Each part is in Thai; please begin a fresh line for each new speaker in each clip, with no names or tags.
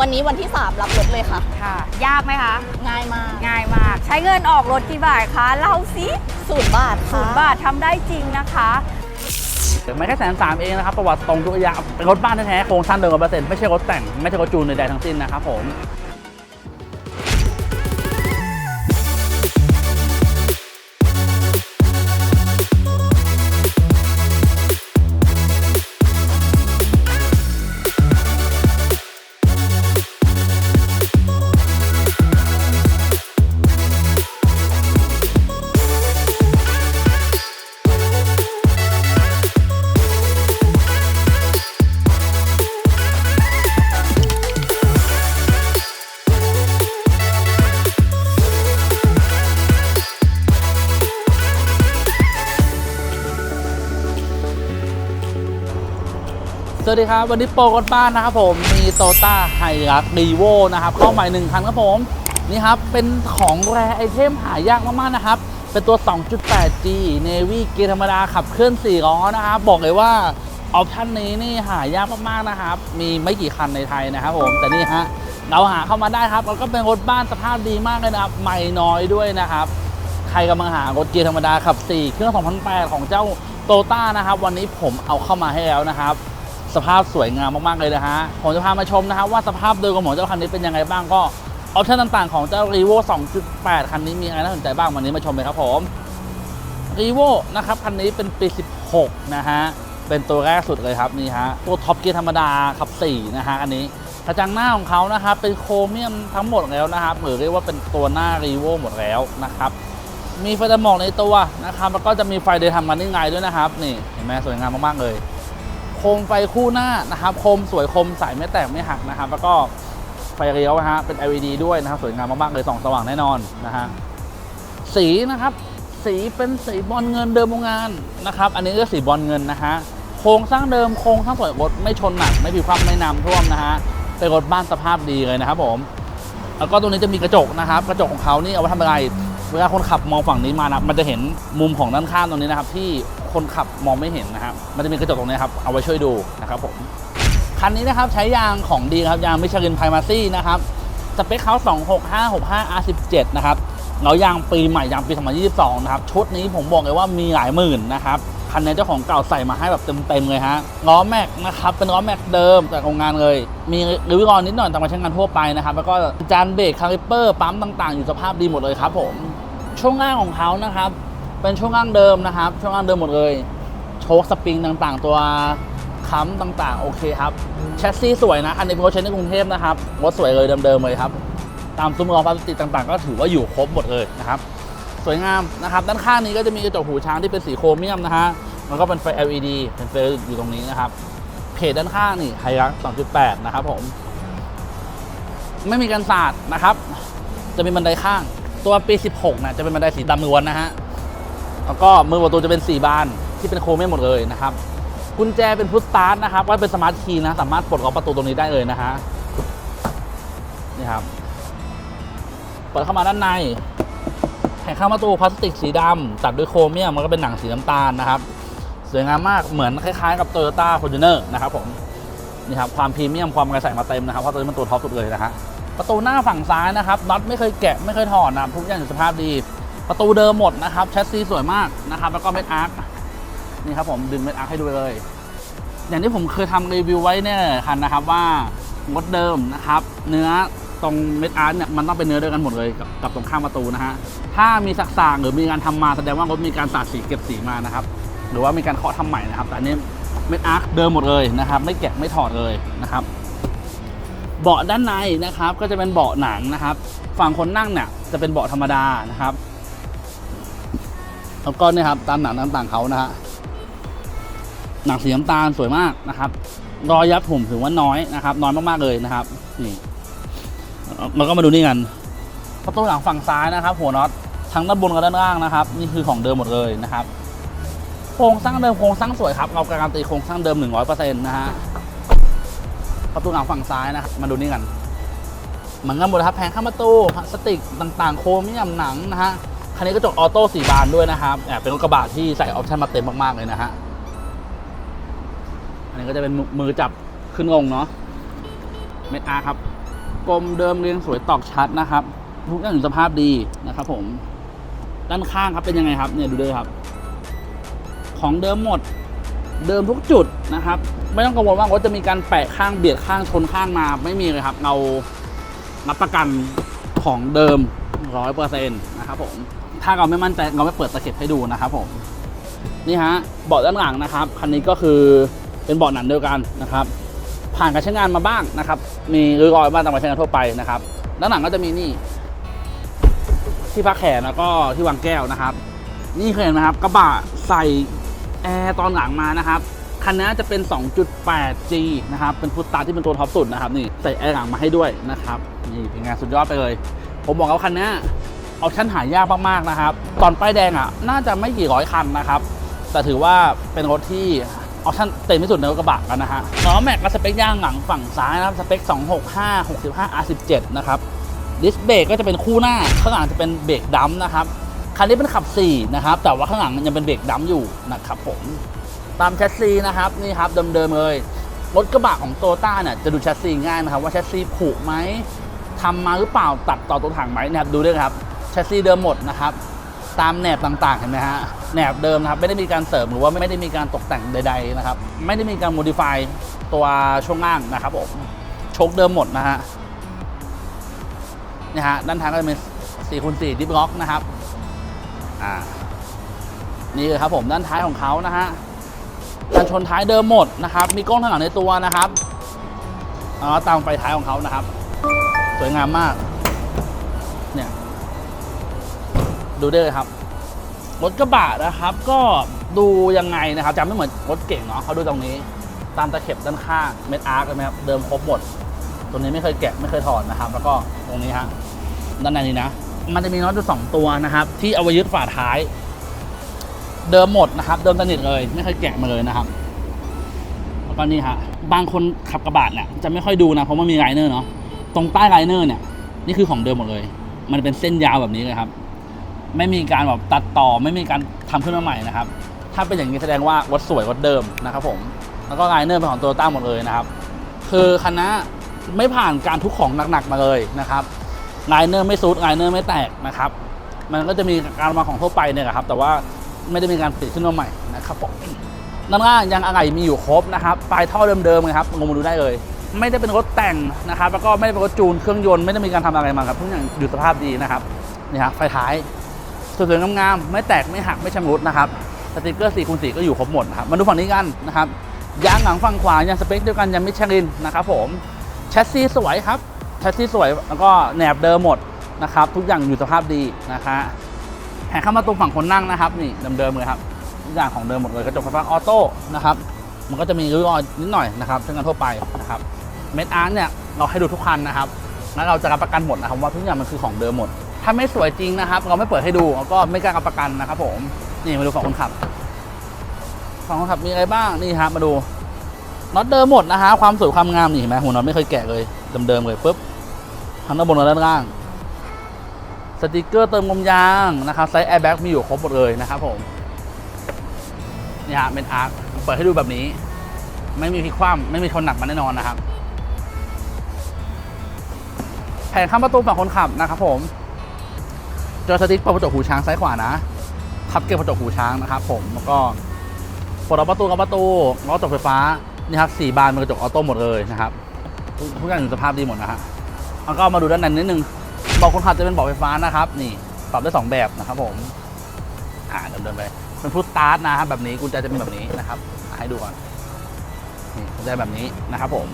วันนี้วันที่ 3 รับรถเลยค่ะ
ค่ะ ยากไหมคะ
ง่ายมาก
ง่ายมาก ใช้เงินออกรถกี่บาทคะเล่าสิ
ศูนย์บาท
ศู
ค่ะ
นย์บาททำได้จริงนะคะ
ไม่แค่แสนสามเองนะครับ ประวัติตรงทุกอย่างเป็นรถบ้านแท้ๆโครงสร้างเดิมร้อยเปอร์เซ็นต์ไม่ใช่รถแต่ง ไม่ใช่รถจูนใดๆทั้งสิ้นนะครับผม สวัสดีครับ วันนี้โปรรถบ้านนะครับผม มีโตต้าไฮรักดีโวนะครับเข้าใหม่หนึ่งคันครับผม นี่ครับ เป็นของแรไอเทมหายากมาก ๆ นะครับ เป็นตัว 2.8G Navy เกียร์ธรรมดาขับเคลื่อน4ล้อนะครับ บอกเลยว่าออปชั่นนี้นี่หายากมาก ๆ นะครับ มีไม่กี่คันในไทยนะครับผม แต่นี่ฮะเราหาเข้ามาได้ครับแล้วก็เป็นรถบ้านสภาพดีมากเลยนะครับไม่น้อยด้วยนะครับใครกำลังหารถเกียร์ธรรมดาขับ4เครื่อง2008ของเจ้าโตต้านะครับ วันนี้ผมเอาเข้ามาให้แล้วนะครับ สภาพสวยงามมากๆเลยนะฮะผมจะพามาชมนะครับว่าสภาพโดยรวมของเจ้าคันนี้เป็นยังไงบ้างก็ออปชั่นต่างๆของเจ้า r e v o 2.8 คันนี้มีอะไรน่าสนใจบ้างวันนี้มาชมเลยครับผม r e v o นะครับคันนี้เป็นปี 16 นะฮะ เป็นตัวแรกสุดเลยครับนี่ฮะ ตัวท็อปเกียร์ธรรมดาขับ 4 นะฮะอันนี้กระจังหน้าของเขานะครับเป็นโครเมียมทั้งหมดแล้วนะครับหรือเรียกว่าเป็นตัวหน้า r e v o หมดแล้วนะครับมีไฟตัดหมอกในตัวนะครับแล้วก็จะมีไฟเดย์ทำมันนี่ไงด้วยนะครับนี่เห็นไหมสวยงามมากๆเลย โคมไฟคู่หน้านะครับโคมสวยคมใสไม่แตกไม่หักนะครับ แล้วก็ไฟเลี้ยวนะฮะเป็น LED ด้วยนะครับสวยงามมากๆเลยส่องสว่างแน่นอนนะฮะสีนะครับสีเป็นสีบอลเงินเดิมโรงงานนะครับ อันนี้ก็สีบอลเงินนะฮะโครงสร้างเดิมโครงสร้างสวยรถไม่ชนหนักไม่ผิวความไม่น้ำท่วมนะฮะเป็นรถบ้านสภาพดีเลยนะครับผมแล้วก็ตรงนี้จะมีกระจกนะครับ กระจกของเขานี่เอาไว้ทำอะไร เวลาคนขับมองฝั่งนี้มานะมันจะเห็นมุมของด้านข้างตรงนี้นะครับที่ คนขับมองไม่เห็นนะครับ มันจะมีกระจกตรงนี้ครับ เอาไว้ช่วยดูนะครับผม คันนี้นะครับใช้ยางของดีครับยางมิชลินไพมาซี่นะครับสเปคเขา26565 R17 นะครับแล้วยางปีใหม่ยางปี 2022 นะครับ ชุดนี้ผมบอกเลยว่ามีหลายหมื่นนะครับ คันนี้เจ้าของเก่าใส่มาให้แบบเต็มๆเลยฮะล้อแม็กนะครับ เป็นล้อแม็กเดิมจากโรงงานเลย มีริ้วรอยนิดหน่อยแต่มาใช้งานทั่วไปนะครับ แล้วก็จานเบรกคาลิปเปอร์ปั๊มต่างๆ อยู่สภาพดีหมดเลยครับผม ช่วงล่างของเขานะครับ เป็นช่วงล่างเดิมนะครับ ช่วงล่างเดิมหมดเลย โชคสปริงต่างๆ ตัวค้ำต่างๆ โอเคครับแชสซี่สวยนะ อันนี้เป็ใช้ในกรุงเทพนะครับรถสวยเลยเดิมๆเลยครับ ตามซุ้มล้อพลาสติกต่างๆ ก็ถือว่าอยู่ครบหมดเลยนะครับ สวยงามนะครับ ด้านข้างนี้ก็จะมีกระจกหูช้างที่เป็นสีโครเมียมนะฮะแล้วก็เป็นไฟ LED เป็นไฟอยู่ตรงนี้นะครับ เพจด้านข้างนี่ไฮรัก2.8 นะครับผม ไม่มีกันสาดนะครับ จะมีบันไดข้าง ตัวปี 16นะจะเป็นบันไดสีดำล้วนนะฮะ แล้วก็มือประตูจะเป็น 4 บานที่เป็นโครเมียมหมดเลยนะครับกุญแจเป็นพุทสตาร์ทนะครับก็เป็นสมาร์ทคีย์นะ สามารถปลดล็อกประตูตรงนี้ได้เลยนะฮะนี่ครับเปิดเข้ามาด้านในแผงข้างประตูพลาสติกสีดำตัดด้วยโครเมียมมันก็เป็นหนังสีน้ำตาลนะครับสวยงามมากเหมือนคล้ายๆกับ Toyota f o r t u n e r นะครับผมนี่ครับความพรีเมียมความกระใส่มาเต็มนะครับเพราะตัวนี้มันตัวท็อปสุดเลยนะฮะประตูหน้าฝั่งซ้ายนะครับน็อตไม่เคยแกะไม่เคยถอดนะทุกอย่างอยู่สภาพดี ประตูเดิมหมดนะครับแชสซีสวยมากนะครับ แล้วก็เม็ดอาร์คนี่ครับผมดึงเม็ดอาร์คให้ดูเลย อย่างที่ผมเคยทำรีวิวไว้เนี่ยคันนะครับว่างดเดิมนะครับ เนื้อตรงเม็ดอาร์คเนี่ยมันต้องเป็นเนื้อเดียวกันหมดเลยกับกับตรงข้างประตูนะฮะถ้ามีสักสางหรือมีการทำมาแสดงว่ารถมีการสาดสีเก็บสีมานะครับ หรือว่ามีการเคาะทำใหม่นะครับแต่อันนี้เม็ดอาร์คเดิมหมดเลยนะครับ ไม่แกะไม่ถอดเลยนะครับ เบาะด้านในนะครับก็จะเป็นเบาะหนังนะครับ ฝั่งคนนั่งเนี่ยจะเป็นเบาะธรรมดานะครับ แล้วก็เนี่ยครับตามหนังต่างๆเขานะฮะหนังสีน้ำตาลสวยมากนะครับรอยยับผมถือว่าน้อยนะครับ น้อยมากๆเลยนะครับนี่แล้วก็มาดูนี่กันประตูหลังฝั่งซ้ายนะครับ หัวน็อตทั้งด้านบนกับด้านล่างนะครับ นี่คือของเดิมหมดเลยนะครับ โครงสร้างเดิมโครงสร้างสวยครับเราการันตีโครงสร้างเดิม 100%นะฮะประตูหลังฝั่งซ้ายนะครับมาดูนี่กันเหมือนกันหมดครับแผงข้างประตูพลาสติกต่างๆ โครเมียมหนังนะฮะ คันนี้กระจกออโต้สีบานด้วยนะครับเป็นรถกระบะที่ใส่ออปชั่นมาเต็มมากๆเลยนะฮะ อันนี้ก็จะเป็นมือมือจับขึ้นลงเนาะ เม็ดอาร์ครับ กลมเดิมเรียงสวยตอกชัดนะครับ ทุกอย่างอยู่สภาพดีนะครับผม ด้านข้างครับเป็นยังไงครับ เนี่ยดูด้วยครับ ของเดิมหมด เดิมทุกจุดนะครับ ไม่ต้องกังวลว่ารถจะมีการแปะข้างเบียดข้างชนข้างมา ไม่มีเลยครับ เรารับประกันของเดิม ร้อยเปอร์เซ็นต์นะครับผมถ้าเราไม่มั่นใจเราไม่เปิดตะเข็บให้ดูนะครับผมนี่ฮะเบาะด้านหลังนะครับคันนี้ก็คือเป็นเบาะหนังเดียวกันนะครับ ผ่านการใช้งานมาบ้างนะครับ มีริ้วรอยบ้างตามการใช้งานทั่วไปนะครับด้านหลังก็จะมีนี่ ที่พักแขนแล้วก็ที่วางแก้วนะครับ นี่เคยเห็นไหมครับกระบะใส่แอร์ตอนหลังมานะครับคันนี้จะเป็น 2.8G นะครับ เป็นฟุตตาทที่เป็นตัวท็อปสุดนะครับ นี่ใส่แอร์หลังมาให้ด้วยนะครับ นี่เป็นงานสุดยอดไปเลย ผมบอกว่าคันนี้ออปชั่นหายากมากๆนะครับ ตอนป้ายแดงอะ น่าจะไม่กี่ร้อยคันนะครับ แต่ถือว่าเป็นรถที่ออปชั่นเต็มที่สุดในรถกระบะกันนะฮะล้อแม็กกับสเปคย่างหลังฝั่งซ้ายนะครับ สเปค 265 65 R17 นะครับดิสเบรกก็จะเป็นคู่หน้า ข้างหลังจะเป็นเบรกดัมนะครับ คันนี้เป็นขับ 4 นะครับ แต่ว่าข้างหลังยังเป็นเบรกดัมอยู่นะครับผม ตามแชสซีนะครับนี่ครับเดิมๆเลย รถกระบะของโตต้าเนี่ยจะดูแชสซีง่ายนะครับ ว่าแชสซีผุไหม ทำมาหรือเปล่าตัดต่อตัวถังไหมนะครับดูด้วยครับแชสซีเดิมหมดนะครับตามแหนบต่างๆเห็นไหมฮะแหนบเดิมนะครับไม่ได้มีการเสริมหรือว่าไม่ได้มีการตกแต่งใด ๆนะครับ ไม่ได้มีการโมดิฟายตัวช่วงล่างนะครับผมโชคเดิมหมดนะฮะนี่ฮะด้านท้ายก็จะเป็น4คูณ4ดิฟล็อกนะครับอ่านี่เลยครับผมด้านท้ายของเขานะฮะการชนท้ายเดิมหมดนะครับ มีกล้องทางหลังในตัวนะครับอ๋อตามไฟท้ายของเขานะครับ สวยงามมาก เนี่ย ดูได้เลยครับ รถกระบะนะครับ ก็ดูยังไงนะครับจำไม่เหมือนรถเก่งเนาะเขาดูตรงนี้ ตามตะเข็บด้านข้างเม็ดอาร์คเลยไหมครับเดิมครบหมด ตัวนี้ไม่เคยแกะไม่เคยถอดนะครับ แล้วก็ตรงนี้ฮะด้านในนี้นะ มันจะมีน็อตอยู่สองตัวนะครับ ที่เอาไว้ยึดฝาท้าย เดิมหมดนะครับ เดิมสนิทเลย ไม่เคยแกะมาเลยนะครับ แล้วก็นี่ฮะบางคนขับกระบะเนี่ยจะไม่ค่อยดูนะเพราะมันมีไลเนอร์เนาะ ตรงใต้ไลเนอร์เนี่ย นี่คือของเดิมหมดเลย มันเป็นเส้นยาวแบบนี้เลยครับ ไม่มีการแบบตัดต่อไม่มีการทำขึ้นมาใหม่นะครับ ถ้าเป็นอย่างนี้แสดงว่ารถสวยรถเดิมนะครับผมแล้วก็ไลเนอร์เป็นของโตโยต้าหมดเลยนะครับ คือคันนะไม่ผ่านการทุกของหนักๆมาเลยนะครับไลเนอร์ไม่ซุดไลเนอร์ไม่แตกนะครับ มันก็จะมีการมาของทั่วไปเนี่ยครับ แต่ว่าไม่ได้มีการติดขึ้นมาใหม่นะครับผมด้านล่างยังอะไรมีอยู่ครบนะครับ ปลายท่อเดิมๆนะครับลงมาดูได้เลย ไม่ได้เป็นรถแต่งนะครับแล้วก็ไม่ได้เป็นรถจูนเครื่องยนต์ไม่ได้มีการทำอะไรมาครับทุกอย่างอยู่สภาพดีนะครับนี่ครับไฟท้ายสวยๆงามๆไม่แตกไม่หักไม่ชำรุดนะครับสติกเกอร์4คูณ4ก็อยู่ครบหมดนะครับมาดูฝั่งนี้กันนะครับยางหลังฝั่งขวายังสเปคเดียวกันยังมิชลินนะครับผมแชสซีสวยครับแชสซีสวยแล้วก็แหนบเดิมหมดนะครับทุกอย่างอยู่สภาพดีนะคะแหกเข้ามาตรงฝั่งคนนั่งนะครับนี่เดิมๆเลยครับทุกอย่างของเดิมหมดเลยกระจกไฟฟ้าออโต้นะครับมันก็จะมีริ้วรอยนิดหน่อยนะครับซึ่งกันทั่วไปนะครับ เม็ดอาร์เนี่ยเราให้ดูทุกคันนะครับแล้วเราจะรับประกันหมดนะครับว่าทุกอย่างมันคือของเดิมหมด ถ้าไม่สวยจริงนะครับ เราไม่เปิดให้ดูแล้วก็ไม่กล้ารับประกันนะครับ ผมนี่มาดูฝั่งคนขับฝั่งคนขับมีอะไรบ้างนี่ฮะมาดูน็อตเดิมหมดนะฮะความสวยความงามนี่เห็นไหมหัวน็อตไม่เคยแกะเลยเดิมๆเลยปุ๊บทั้งด้านบนและด้านล่างสติกเกอร์เติมลมยางนะครับไซส์แอร์แบ็กมีอยู่ครบหมดเลยนะครับผมนี่ฮะเป็นอาร์คเปิดให้ดูแบบนี้ ไม่มีพลิกคว่ำไม่มีชนหนักมาแน่นอนนะครับ แผงข้างประตูฝั่งคนขับนะครับผมจอสติ๊กเปิดกระจกหูช้างซ้ายขวานะขับเก็บกระจกหูช้างนะครับผมแล้วก็ปลดล็อกประตูกับประตูล้อกระจกไฟฟ้านี่ครับสี่บานเป็นกระจกออโต้หมดเลยนะครับทุกอย่างอยู่สภาพดีหมดนะฮะแล้วก็มาดูด้านในนิดนึงเบอกคนขับจะเป็นเบอกไฟฟ้านะครับ นี่ปรับได้สองแบบนะครับผมอ่าเดินๆไปเป็นพุทสตาร์ทนะครับแบบนี้กุญแจจะเป็นแบบนี้นะครับให้ดูก่อนนี่กุญแจแบบนี้นะครับผม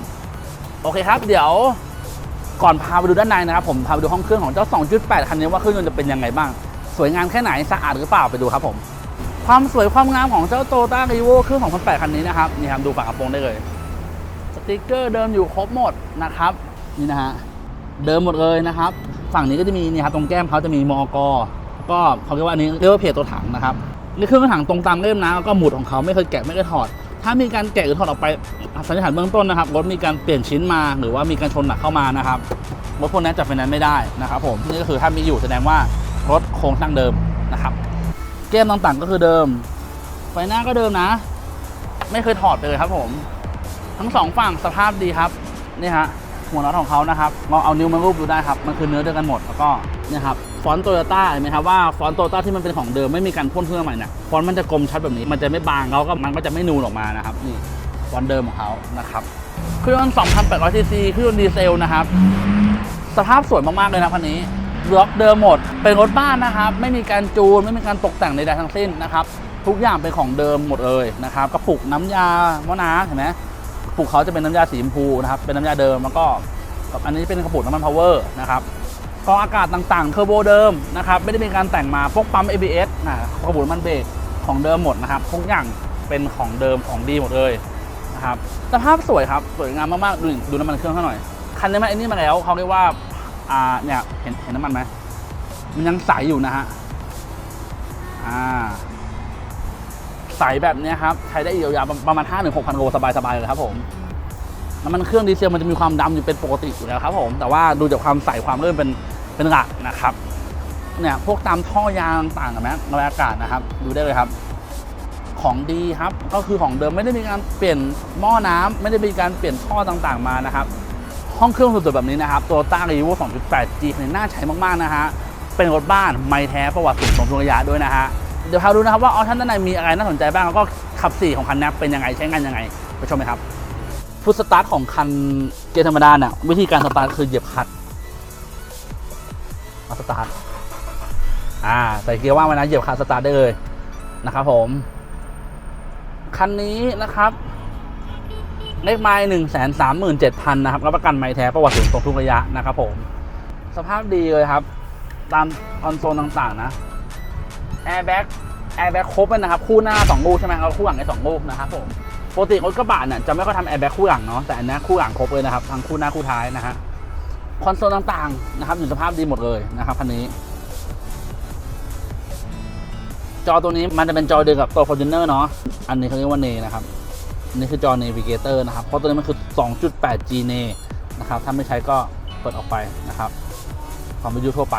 โอเคครับ เดี๋ยว ก่อนพาไปดูด้านในนะครับผมพาไปดูห้องเครื่องของเจ้า 2.8 คันนี้ว่าเครื่องยนต์จะเป็นยังไงบ้าง สวยงามแค่ไหนสะอาดหรือเปล่าไปดูครับผม ความสวยความงามของเจ้าโตต้ารีโวเครื่อง 2008 คันนี้นะครับนี่ครับดูฝากระโปรงได้เลยสติกเกอร์เดิมอยู่ครบหมดนะครับนี่นะฮะเดิมหมดเลยนะครับ ฝั่งนี้ก็จะมีนี่ครับตรงแก้มเขาจะมีมอกก็เขาเรียกว่าอันนี้เรียกว่าเพจตัวถังนะครับนี่เครื่องถังตรงตามเล่มนะแล้วก็หมุดของเขาไม่เคยแกะไม่เคยถอด ถ้ามีการแกะหรือถอดออกไปสันนิษฐานเบื้องต้นนะครับรถมีการเปลี่ยนชิ้นมาหรือว่ามีการชนหนักเข้ามานะครับรถพวกนั้นจะไฟแนนซ์ไม่ได้นะครับผมนี่ก็คือถ้ามีอยู่แสดงว่ารถโครงสร้างเดิมนะครับเกมต่างๆก็คือเดิม ไฟหน้าก็เดิมนะ ไม่เคยถอดเลยครับผม ทั้งสองฝั่งสภาพดีครับนี่ฮะ หัวน็อตของเขานะครับลองเอานิ้วมารูปดูได้ครับ มันคือเนื้อเดียวกันหมดแล้วก็เนี่ยครับฟอนต์โตโยต้าเห็นไหมครับว่าฟอนต์โตโยต้าที่มันเป็นของเดิมไม่มีการพ่นเครื่อใหม่นี่ยฟอนต์มันจะกลมชัดแบบนี้ มันจะไม่บางแล้วก็มันก็จะไม่นูนออกมานะครับนี่ฟอนต์เดิมของเขานะครับเครื่องยนต์2,800ซีซีเครื่องยนต์ดีเซลนะครับสภาพสวยมากๆเลยนะคันนี้ล็อกเดิมหมด เป็นรถบ้านนะครับ ไม่มีการจูน ไม่มีการตกแต่งใดๆทั้งสิ้นนะครับ ทุกอย่างเป็นของเดิมหมดเลยนะครับ กระปุกน้ำยามะนาวเห็นไหม ปุกเขาจะเป็นน้ำยาสีชมพูนะครับ เป็นน้ำยาเดิมแล้วก็กับอันนี้เป็นกระปุกน้ำมันพาวเวอร์นะครับกองอากาศต่างๆเทอร์โบเดิมนะครับ ไม่ได้มีการแต่งมาพวกปั๊ม ABS นะกระปุกน้ำมันเบรกของเดิมหมดนะครับทุกอย่างเป็นของเดิมของดีหมดเลยนะครับสภาพสวยครับสวยงามมากๆดูดูน้ำมันเครื่องเขาหน่อยคันนี้มันไอ้นี่มาแล้วเขาเรียกว่าอ่าเนี่ยเห็นเห็นน้ำมันไหมมันยังใสอยู่นะฮะอ่า ใสแบบนี้ครับ ใช้ได้อีกยาวๆประมาณ 5-6,000 โลสบายๆเลยครับผมน้ำมันเครื่องดีเซลมันจะมีความดำอยู่เป็นปกติอยู่แล้วครับผม แต่ว่าดูจากความใสความเริ่มเป็นเป็นหลักนะครับเนี่ยพวกตามท่อยางต่างๆนะระบายอากาศนะครับ ดูได้เลยครับ ของดีครับก็คือของเดิมไม่ได้มีการเปลี่ยนหม้อน้ำไม่ได้มีการเปลี่ยนท่อต่างๆมานะครับ ห้องเครื่องสุดๆแบบนี้นะครับตัวต้ารีโว2.8 G เนี่ยน่าใช้มากๆนะฮะเป็นรถบ้านไม่แท้ประวัติสูงสมทุนระยะด้วยนะฮะ เดี๋ยวพาดูนะครับว่าออปชั่นด้านในมีอะไรน่าสนใจบ้างแล้วก็ขับ4ของคันนี้เป็นยังไงใช้งานยังไงไปชมไหมครับฟุตสตาร์ทของคันเกียร์ธรรมดาเนี่ยวิธีการสตาร์ทคือเหยียบคัตช์เอาสตาร์ทอ่าใส่เกียร์ว่างไว้นะเหยียบคัตสตาร์ทได้เลยนะครับผมคันนี้นะครับเลขไม้หนึ่งแสนสามหมื่นเจ็ดพันนะครับรับประกันไม้แท้ประวัติสูงตรงทุกระยะนะครับผม สภาพดีเลยครับ ตามคอนโซลต่างๆนะ แอร์แบ็กแอร์แบ็กครบเลยนะครับ คู่หน้า2ลูกใช่ไหมครับคู่หลังใน2ลูกนะครับผมปกติรถกระบะเนี่ยจะไม่ค่อยทำแอร์แบ็กคู่หลังเนาะแต่อันนี้คู่หลังครบเลยนะครับทั้งคู่หน้าคู่ท้ายนะฮะคอนโซลต่างๆนะครับอยู่สภาพดีหมดเลยนะครับคันนี้ จอตัวนี้มันจะเป็นจอเดียวกับตัว Fortuner เนาะอันนี้เขาเรียกว่าเนนะครับอันนี้คือจอ Navigator นะครับเพราะตัวนี้มันคือ 2.8G n นะครับถ้าไม่ใช้ก็เปิดออกไปนะครับความวิทยุทั่วไป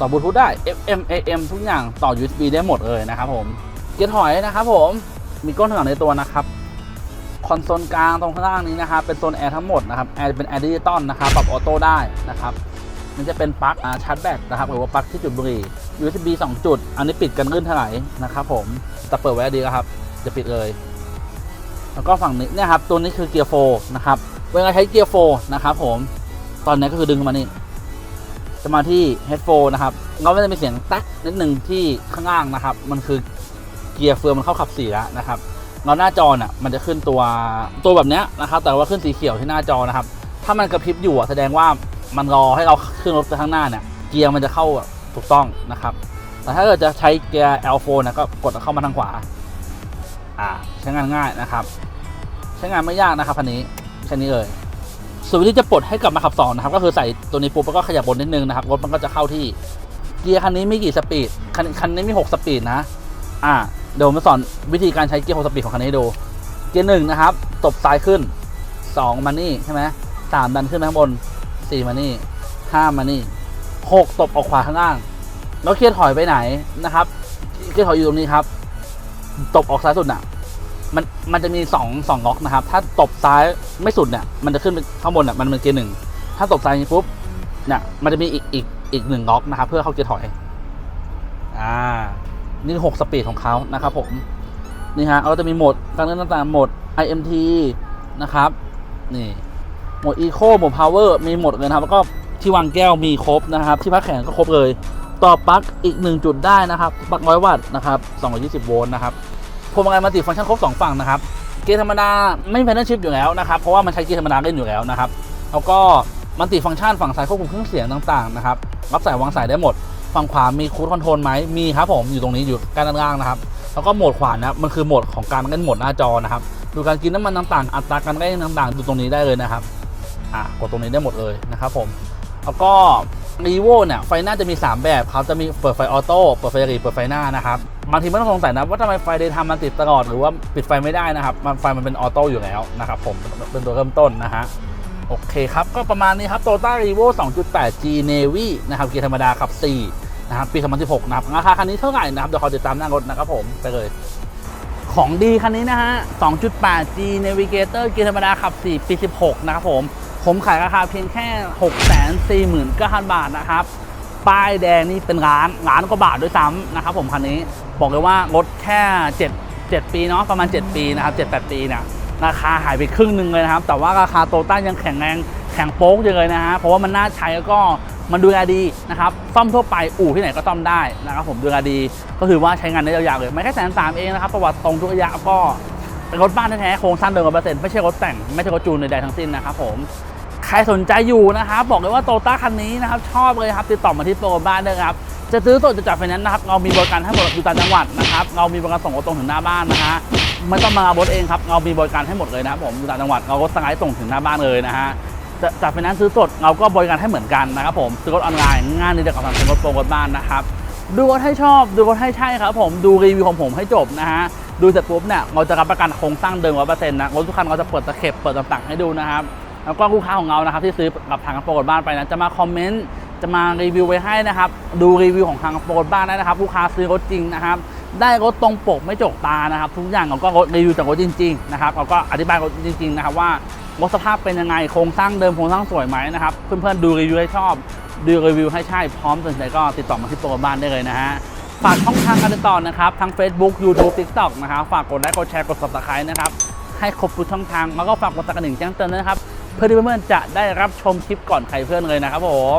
ต่อบลูทูธได้ FM AM ทุกอย่างต่อ USB ได้หมดเลยนะครับผมเกียร์ถอยนะครับผมมีก้นถอยในตัวนะครับคอนโซลกลางตรงข้างล่างนี้นะครับเป็นโซนแอร์ทั้งหมดนะครับแอร์เป็นแอร์ดิจิตอลนะครับปรับออโต้ได้นะครับมันจะเป็นปลั๊กชาร์จแบตนะครับหรือว่าปลั๊กที่จุดบุหรี่ USB 2 จุด อันนี้ปิดกันลื่นถลายนะครับผมแต่เปิดไว้ดีครับ จะปิดเลย แล้วก็ฝั่งนี้เนี่ยครับตัวนี้คือเกียร์โฟนะครับเวลาใช้เกียร์โฟนะครับผมตอนนี้ก็คือดึงมานี่ จะมาที่ head 4นะครับเราก็จะมีเสียงแต๊กนิดหนึ่งที่ข้างล่างนะครับ มันคือเกียร์เฟืองมันเข้าขับสี่แล้วนะครับแล้วหน้าจอน่ะมันจะขึ้นตัวตัวแบบนี้นะครับ แต่ว่าขึ้นสีเขียวที่หน้าจอนะครับ ถ้ามันกระพริบอยู่แสดงว่ามันรอให้เราขึ้นรถไปข้างหน้าเนี่ยเกียร์มันจะเข้าถูกต้องนะครับ แต่ถ้าเกิดจะใช้เกียร์ L4 นะก็กดเข้ามาทางขวาอ่าใช้งานง่ายนะครับ ใช้งานไม่ยากนะครับคันนี้แค่นี้เลย ส่วนวิธีจะปลดให้กลับมาขับสองนะครับก็คือใส่ตัวนี้ปุ๊บแล้วก็ขยับบนนิดนึงนะครับรถมันก็จะเข้าที่เกียร์คันนี้มีกี่สปีดคันคันนี้มี 6 สปีดนะอ่าเดี๋ยวผมาสอนวิธีการใช้เกียร์6สปีดของคันนี้ให้ดู เกียร์หนึ่งนะครับตบซ้ายขึ้น 2 มานี่ใช่ไหมสามดันขึ้นข้างบน 4 มานี่ห้ามานี่หกตบออกขวาข้างล่าง แล้วเกียร์ถอยไปไหนนะครับเกียร์ถอยอยู่ตรงนี้ครับ ตบออกซ้ายสุดน่ะ มันมันจะมีสองสองล็อกนะครับ ถ้าตบซ้ายไม่สุดเนี่ย มันจะขึ้นไปข้างบนเนี่ยมันเป็นเกียร์หนึ่งถ้าตบซ้ายอีกปุ๊บเนี่ยมันจะมีอีกอีกอีกหนึ่งล็อกนะครับ เพื่อเข้าเกียร์ถอย อ่า นี่หกสปีดของเขานะครับผม นี่ฮะเราจะมีโหมดการเล่นต่างๆโหมด IMT นะครับ นี่โหมด Eco โหมด Power มีหมดเลยนะครับ แล้วก็ที่วางแก้วมีครบนะครับ ที่พักแขนก็ครบเลย ต่อปลั๊กอีก1จุดได้นะครับปลั๊กร้อยวัตต์นะครับ220โวลต์นะครับ พวงมาลัยมัลติฟังก์ชันครบ2ฝั่งนะครับเกียร์ธรรมดาไม่มีแพนเนลชิพอยู่แล้วนะครับเพราะว่ามันใช้เกียร์ธรรมดาเล่นอยู่แล้วนะครับแล้วก็มัลติฟังก์ชันฝั่งซ้ายควบคุมเครื่องเสียงต่างๆนะครับรับสายวางสายได้หมด ฝั่งขวามีคูดคอนโทรลไหมมีครับผมอยู่ตรงนี้อยู่ด้านล่างนะครับแล้วก็โหมดขวานะครับมันคือโหมดของการเล่นโหมดหน้าจอนะครับดูการกินน้ำมันต่างๆ อัตราการเล่นต่างๆ ดูตรงนี้ได้เลยนะครับอะกดตรงนี้ได้หมดเลยนะครับผมแล้วก็ รีโวเนี่ยไฟหน้าจะมี 3 แบบเขาจะมีเปิดไฟออโต้เปิดไฟรีเปิดไฟหน้านะครับบางทีไม่ต้องสงสัยนะว่าทำไมไฟเดย์ทำมันติดตลอดหรือว่าปิดไฟไม่ได้นะครับมันไฟมันเป็นออโต้อยู่แล้วนะครับผมเป็นตัวเริ่มต้นนะฮะโอเคครับ ก็ประมาณนี้ครับ Toyota Revo 2.8G Navy นะครับเกียร์ธรรมดาขับ 4 นะครับ ปี 2016 นะครับ ราคาคันนี้เท่าไหร่นะครับ เดี๋ยวขอติดตามหน้ารถนะครับผม ไปเลย ของดีคันนี้นะฮะ 2.8G Navigator เกียร์ธรรมดาขับ 4 ปี 16 นะครับผม ผมขายราคาเพียงแค่ 6 4 9 0 0 0 บาทนะครับ ป้ายแดงนี่เป็นล้านล้านกว่าบาทด้วยซ้ำนะครับผมคันนี้บอกเลยว่ารถแค่ 7 7 ปีเนาะประมาณ 7 ปีนะครับ7-8 ปีเนี่ยราคาหายไปครึ่งหนึ่งเลยนะครับ แต่ว่าราคาโตต้ายังแข็งแรงแข็งโป๊กอยู่เลยนะฮะเพราะว่ามันน่าใช้แล้วก็มันดูแลดีนะครับซ่อมทั่วไปอู่ที่ไหนก็ซ่อมได้นะครับผมดูแลดี ก็คือว่าใช้งานได้ยาวๆเลยไม่แค่แสนสามเองนะครับ ประวัติตรงทุกระยะก็ เป็นรถบ้านแท้ๆโครงสร้างเดิมร้อเปอร์เซ็นต์ไม่ใช่รถแต่งไม่ใช่รถจูนใดๆทั้งสิ้นนะครับผมใครสนใจอยู่นะครับบอกเลยว่าโตต้าคันนี้นะครับชอบเลยครับติดต่อมาที่โปรบ้านได้ครับจะซื้อสดจะจัดไฟแนนซ์นะครับเรามีบริการให้หมดอยู่ต่างจังหวัดนะครับเรามีบริการส่งรถตรงถึงหน้าบ้านนะฮะไม่ต้องมารถเองครับเรามีบริการให้หมดเลยนะครับผมอยู่ต่างจังหวัดเราก็สไลด์ส่งถึงหน้าบ้านเลยนะฮะจะจัดไฟแนนซ์ซื้อสดเราก็บริการให้เหมือนกันนะครับผมซื้อรถออนไลน์ง่ายนิดเดียวกับทางซื้อรถโปรรถบ้านนะครับดูรถให้ชอบดูรถให้ใช่ครับผมดูรีวิวของผมให้จบนะฮะ ดูเสร็จปุ๊บเนี่ยเราจะรับประกันโครงสร้างเดิมร้อยเปอร์เซ็นต์นะรถทุกคันเราจะเปิดตะเข็บเปิดต่างๆให้ดูนะครับแล้วก็ลูกค้าของเรานะครับที่ซื้อกับทางโปรโมบ้านไปนะจะมาคอมเมนต์จะมารีวิวไว้ให้นะครับ ดูรีวิวของทางโปรโมบ้านได้นะครับ ลูกค้าซื้อรถจริงนะครับ ได้รถตรงปกไม่จกตานะครับ ทุกอย่างเราก็รถรีวิวจากรถจริง ๆ นะครับเราก็อธิบายรถจริง ๆ นะครับว่ารถสภาพเป็นยังไงโครงสร้างเดิมโครงสร้างสวยไหมนะครับเพื่อนๆดูรีวิวให้ชอบ ดูรีวิวให้ใช่พร้อมสนใจก็ติดต่อมาที่โปรโมบ้านได้เลยนะฮะ ฝากช่องทางการติดต่อนะครับ ทั้ง Facebook YouTube TikTok นะครับฝากกดไลค์กดแชร์กด subscribe นะครับให้ครบทุกช่องทางแล้วก็ฝากกดสั่นกระดิ่งแจ้งเตือนนะครับ เพื่อที่เพื่อนๆจะได้รับชมคลิปก่อนใครเพื่อนเลยนะครับผม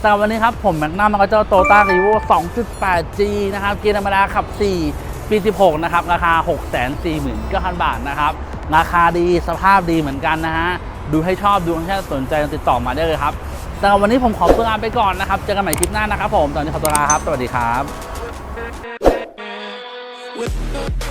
สำหรับวันนี้ครับผมแม็กนัมแล้วก็เจ้าโตต้ารีโว 2.8G นะครับเกียร์ธรรมดาขับ 4 ปี 16 นะครับ ราคา 649,000 บาทนะครับ ราคาดีสภาพดีเหมือนกันนะฮะ ดูให้ชอบดูให้สนใจติดต่อมาได้เลยครับสำหรับวันนี้ผมขอตัวลาไปก่อนนะครับ เจอกันใหม่คลิปหน้านะครับผม ตอนนี้ขอตัวลาครับ สวัสดีครับ
with the